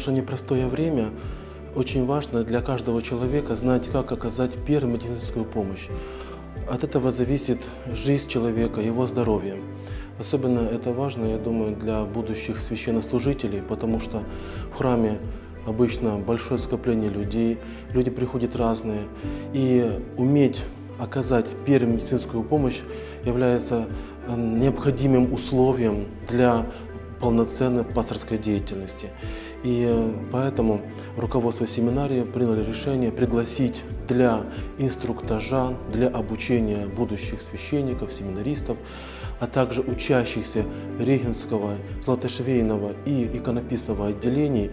наше непростое время очень важно для каждого человека знать, как оказать первую медицинскую помощь. От этого зависит жизнь человека, его здоровье. Особенно это важно, я думаю, для будущих священнослужителей, потому что в храме обычно большое скопление людей, люди приходят разные, и уметь оказать первую медицинскую помощь является э, необходимым условием для полноценной пасторской деятельности. И э, поэтому руководство семинарии приняло решение пригласить для инструктажа, для обучения будущих священников, семинаристов, а также учащихся Регенского, Златошвейного и иконописного отделений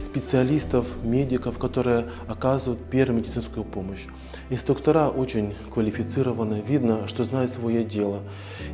специалистов, медиков, которые оказывают первую медицинскую помощь. Инструктора очень квалифицированы, видно, что знают свое дело.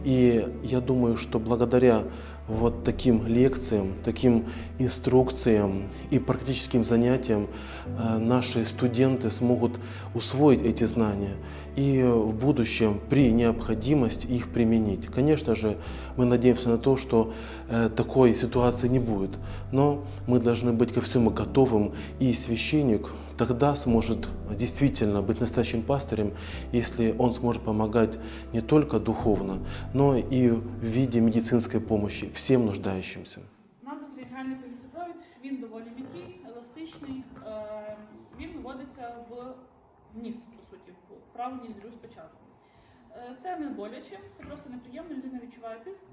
И я думаю, что благодаря вот таким лекциям, таким инструкциям и практическим занятиям э, наши студенты смогут усвоить эти знания и в будущем при необходимости их применить. Конечно же, мы надеемся на то, что э, такой ситуации не будет, но мы должны быть ко всему готовым, и священник тогда сможет действительно быть настоящим пастырем, если он сможет помогать не только духовно, но и в виде медицинской помощи всем нуждающимся. Назофрінгальний повітряпровід, він доволі м'який, еластичний. Е, Він виводиться в ніс, по суті, в праву ніздрю спочатку. Е, Це не боляче, це просто неприємно, людина відчуває тиск,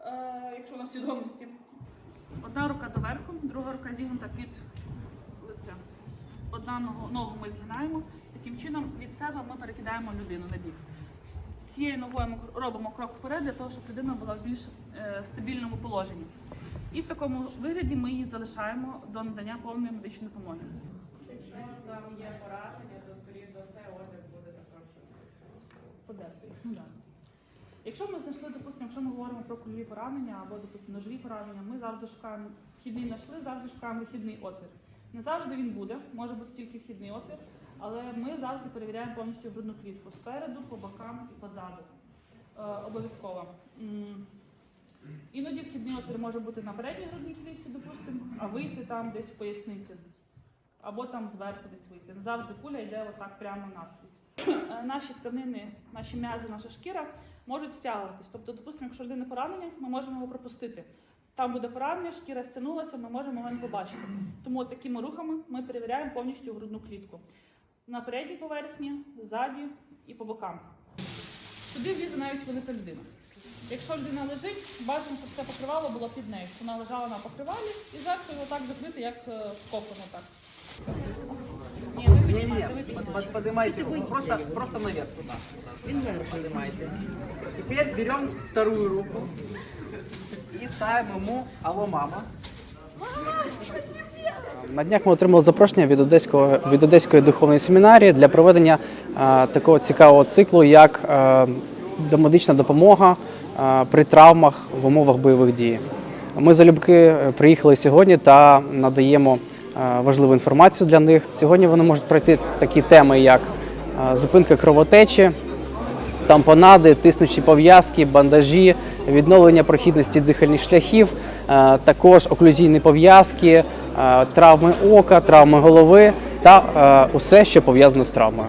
е, якщо на свідомості. Одна рука доверху, друга рука зігнута під лице. Одна ногу ми згинаємо. Таким чином від себе ми перекидаємо людину на бік. Цією ногою ми робимо крок вперед для того, щоб людина була в більш е, стабільному положенні. І в такому вигляді ми її залишаємо до надання повної медичної допомоги. Якщо там є поранення, то скоріш за все одяг буде також. Подерти. Ну. Якщо ми знайшли, допустимо, якщо ми говоримо про кульові поранення або, допустимо, ножові поранення, ми завжди шукаємо вхідний знайшли, завжди шукаємо вихідний отвір. Не завжди він буде, може бути тільки вхідний отвір, але ми завжди перевіряємо повністю грудну клітку спереду, по бокам і позаду. Е, обов'язково. Іноді вхідний отвір може бути на передній грудній клітці, допустимо, а вийти там десь в поясниці. Або там зверху десь вийти. Не завжди куля йде отак прямо наскрізь. Е, Наші тканини, наші м'язи, наша шкіра можуть стягуватись. Тобто, допустимо, якщо людина поранення, ми можемо його пропустити. Там буде поранення, шкіра стягнулася, ми можемо його не побачити. Тому от такими рухами ми перевіряємо повністю грудну клітку. На передній поверхні, ззаді і по бокам. Сюди влізе навіть велика людина. Якщо людина лежить, бажано, щоб це покривало було під нею. щоб Вона лежала на покривалі і зверху його так закрити, як е, так. Ні, ви піднімайте, ви піднімайте. Под- Поднимайте его. Просто, просто наверх туда. Наверх поднимайте. Теперь берем вторую руку и ставим ему «Алло, мама». На днях ми отримали запрошення від Одеського від Одеської духовної семінарії для проведення е, такого цікавого циклу, як е, домедична допомога е, при травмах в умовах бойових дій. Ми залюбки е, приїхали сьогодні та надаємо е, важливу інформацію для них. Сьогодні вони можуть пройти такі теми, як е, зупинка кровотечі, тампонади, тиснучі пов'язки, бандажі, відновлення прохідності дихальних шляхів, також оклюзійні пов'язки, е, травми ока, травми голови та е, усе, що пов'язано з травмою.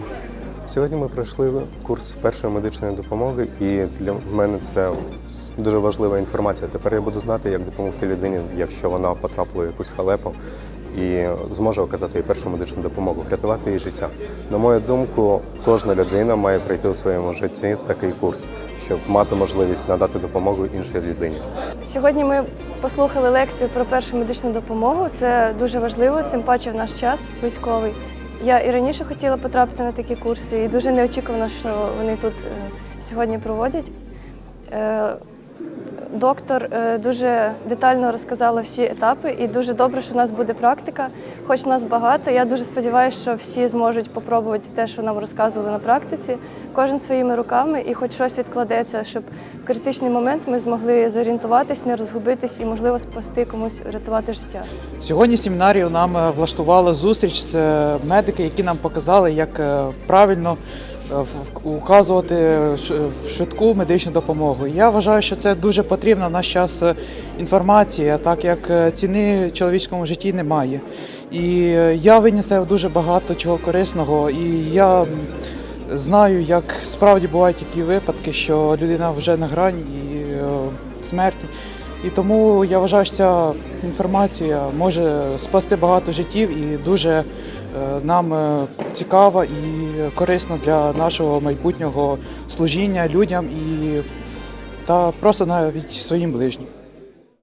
Сьогодні ми пройшли курс першої медичної допомоги, і для мене це дуже важлива інформація. Тепер я буду знати, як допомогти людині, якщо вона потрапила в якусь халепу, і зможе оказати їй першу медичну допомогу, врятувати її життя. На мою думку, кожна людина має пройти у своєму житті такий курс, щоб мати можливість надати допомогу іншій людині. Сьогодні ми послухали лекцію про першу медичну допомогу. Це дуже важливо, тим паче в наш час військовий. Я і раніше хотіла потрапити на такі курси, і дуже неочікувано, що вони тут е, сьогодні проводять. Доктор е, дуже детально розказала всі етапи, і дуже добре, що в нас буде практика. Хоч нас багато. Я дуже сподіваюся, що всі зможуть спробувати те, що нам розказували на практиці, кожен своїми руками, і хоч щось відкладеться, щоб в критичний момент ми змогли зорієнтуватись, не розгубитись і, можливо, спасти комусь, врятувати життя. Сьогодні семінарію нам е, влаштували зустріч з е, медики, які нам показали, як правильно указувати швидку медичну допомогу. Я вважаю, що це дуже потрібна в наш час е, інформація, так як е, ціни в чоловічському житті немає. І е, я винесав дуже багато чого корисного, і я знаю, як справді бувають такі випадки, що людина вже на грані і, е, смерті. І тому я вважаю, що ця інформація може спасти багато життів і дуже е, нам е, цікава і корисна для нашого майбутнього служіння людям і та просто навіть своїм ближнім.